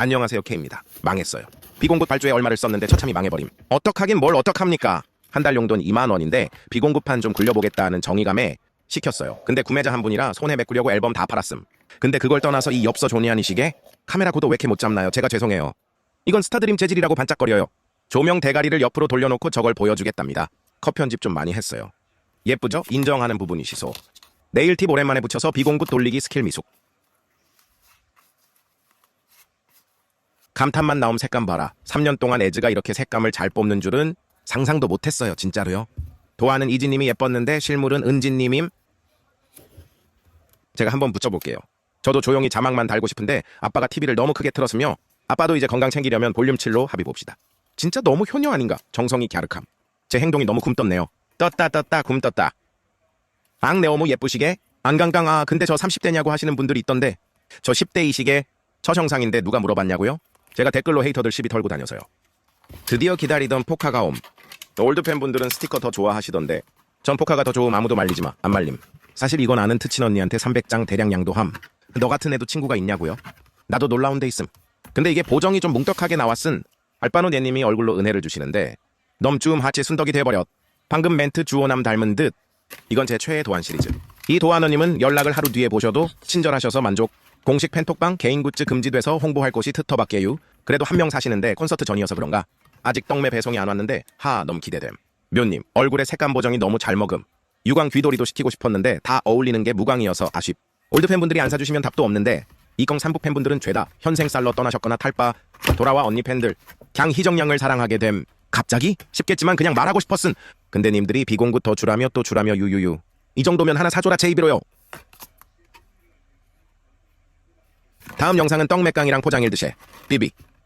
안녕하세요 K입니다. 망했어요. 비공급 발주에 얼마를 썼는데 처참히 망해버림. 어떡하긴 뭘 어떡합니까? 한 달 용돈 2만 원인데 비공급판 좀 굴려보겠다는 정의감에 시켰어요. 근데 구매자 한 분이라 손에 메꾸려고 앨범 다 팔았음. 근데 그걸 떠나서 이 엽서 조니아니 시계 카메라 구도 왜 이렇게 못 잡나요? 제가 죄송해요. 이건 스타드림 재질이라고 반짝거려요. 조명 대가리를 옆으로 돌려놓고 저걸 보여주겠답니다. 컷 편집 좀 많이 했어요. 예쁘죠? 인정하는 부분이 시소. 네일 팁 오랜만에 붙여서 비공급 돌리기 스킬 미숙. 감탄만 나옴 색감 봐라. 3년 동안 에즈가 이렇게 색감을 잘 뽑는 줄은 상상도 못했어요. 진짜로요. 도화는 이지님이 예뻤는데 실물은 은지님임. 제가 한번 붙여볼게요. 저도 조용히 자막만 달고 싶은데 아빠가 TV를 너무 크게 틀었으며 아빠도 이제 건강 챙기려면 볼륨 7로 합의 봅시다. 진짜 너무 효녀 아닌가? 정성이 갸륵함. 제 행동이 너무 굼떴네요. 떴다 떴다 굼떴다. 앙 네오무 예쁘시게? 안강강 아 근데 저 30대냐고 하시는 분들이 있던데 저 10대이시게 저 정상인데 누가 물어봤냐고요? 제가 댓글로 헤이터들 시비 털고 다녀서요. 드디어 기다리던 포카가 옴. 올드 팬분들은 스티커 더 좋아하시던데 전 포카가 더 좋음 아무도 말리지 마. 안 말림. 사실 이건 아는 트친 언니한테 300장 대량 양도함. 너 같은 애도 친구가 있냐고요? 나도 놀라운 데 있음. 근데 이게 보정이 좀 뭉떡하게 나왔은 알바노 예님이 얼굴로 은혜를 주시는데 넘쭈음 하치 순덕이 돼버렸. 방금 멘트 주호남 닮은 듯. 이건 제 최애 도안 시리즈. 이 도안어님은 연락을 하루 뒤에 보셔도 친절하셔서 만족. 공식 팬톡방 개인 굿즈 금지돼서 홍보할 곳이 트터밖에유. 그래도 한 명 사시는데 콘서트 전이어서 그런가? 아직 떡매 배송이 안 왔는데 하 너무 기대됨. 묘님 얼굴에 색감 보정이 너무 잘 먹음. 유광 귀돌이도 시키고 싶었는데 다 어울리는 게 무광이어서 아쉽. 올드 팬분들이 안 사주시면 답도 없는데 이건 삼부 팬분들은 죄다 현생 쌀러 떠나셨거나 탈바 돌아와 언니 팬들 갱 희정양을 사랑하게 됨. 갑자기? 쉽겠지만 그냥 말하고 싶었음. 근데 님들이 비공구 더 주라며 또 주라며 유유유. 이 정도면 하나 사줘라 제 입으로요. 다음 영상은 떡 맥강이랑 포장일 드세. 비비.